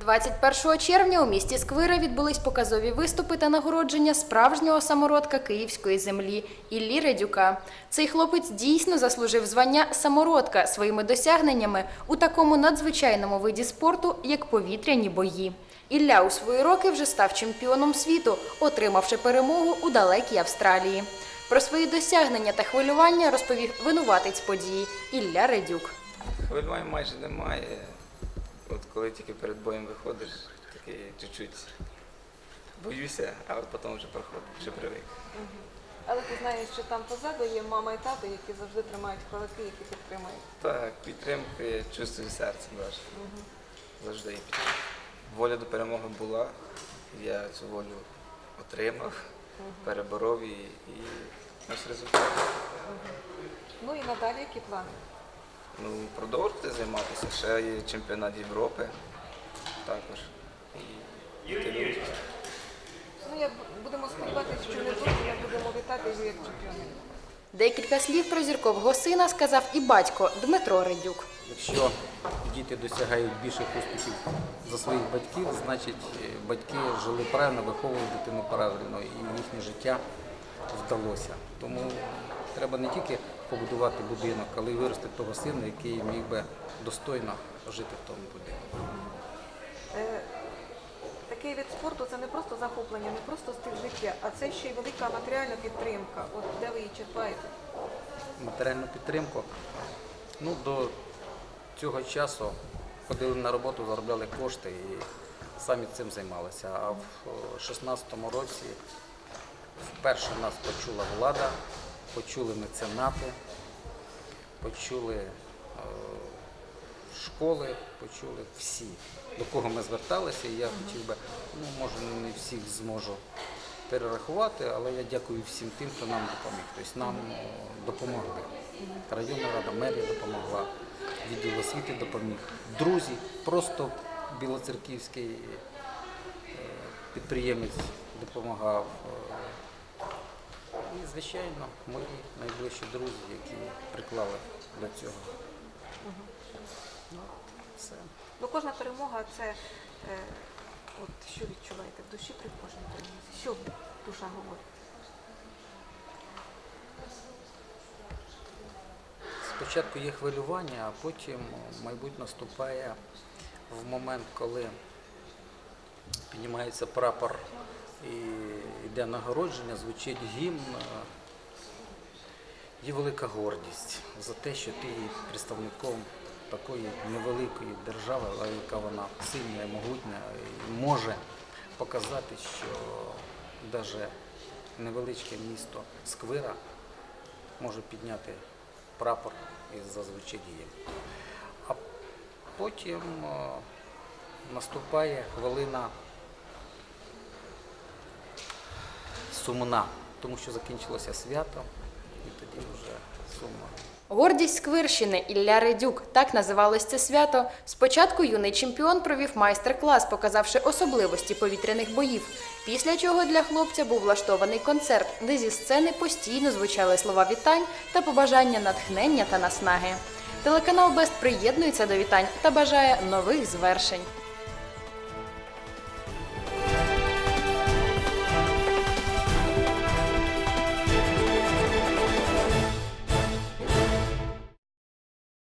21 червня у місті Сквира відбулись показові виступи та нагородження справжнього самородка київської землі Іллі Редюка. Цей хлопець дійсно заслужив звання самородка своїми досягненнями у такому надзвичайному виді спорту, як повітряні бої. Ілля у свої роки вже став чемпіоном світу, отримавши перемогу у далекій Австралії. Про свої досягнення та хвилювання розповів винуватець події Ілля Редюк. Хвилювань майже немає. От коли тільки перед боєм виходиш, такий чуть-чуть боюся, але потім вже проходить, вже привик. Але ти знаєш, що там позаду є мама і тато, які завжди тримають кулаки, які підтримують. Так, підтримку я чувствую серцем навіть. Завжди є підтримка. Воля до перемоги була, я цю волю отримав, переборов і, і ось результат. Ну і надалі які плани? Ну, продовжувати займатися. Ще є чемпіонат Європи також. І до Ну я будемо сподіватися, що не дуже ми будемо вітати його як чемпіони. Декілька слів про зіркового сина сказав і батько Дмитро Редюк. Якщо діти досягають більших успіхів за своїх батьків, значить е, батьки жили правильно, виховували дитину правильно і їхнє життя вдалося. Тому треба не тільки побудувати будинок, але й вирости того сина, який міг би достойно жити в тому будинку. Е, Такий вид спорту це не просто захоплення, не просто стиль життя, а це ще й велика матеріальна підтримка. От де ви її черпаєте? матеріальну підтримку. Ну, до цього часу ходили на роботу, заробляли кошти і самі цим займалися. А в 2016 році вперше нас почула влада, почули меценати, почули е, школи, почули всі, до кого ми зверталися. І я хотів би, ну може не всіх зможу перерахувати, але я дякую всім тим, хто нам допоміг. Тобто нам е, допомогли. Районна рада, мерія допомогла, відділ освіти допоміг. Друзі, просто білоцерківський е, підприємець допомагав. І, звичайно, мої найближчі друзі, які приклали до цього. Ну, все. Ну кожна перемога це е, от що відчуваєте в душі при кожній перемозі? Що душа говорить? Спочатку є хвилювання, а потім, мабуть, наступає в момент, коли піднімається прапор і йде нагородження, звучить гімн. Є велика гордість за те, що ти є представником такої невеликої держави, але яка вона сильна і могутня, і може показати, що навіть невеличке місто Сквира може підняти прапор і зазвичай діє. А потім наступає хвилина сумна, тому що закінчилося свято, і тоді вже сумно. Гордість Сквирщини Ілля Редюк так називалось це свято. Спочатку юний чемпіон провів майстер-клас, показавши особливості повітряних боїв. Після чого для хлопця був влаштований концерт, де зі сцени постійно звучали слова вітань та побажання натхнення та наснаги. Телеканал Бест приєднується до вітань та бажає нових звершень.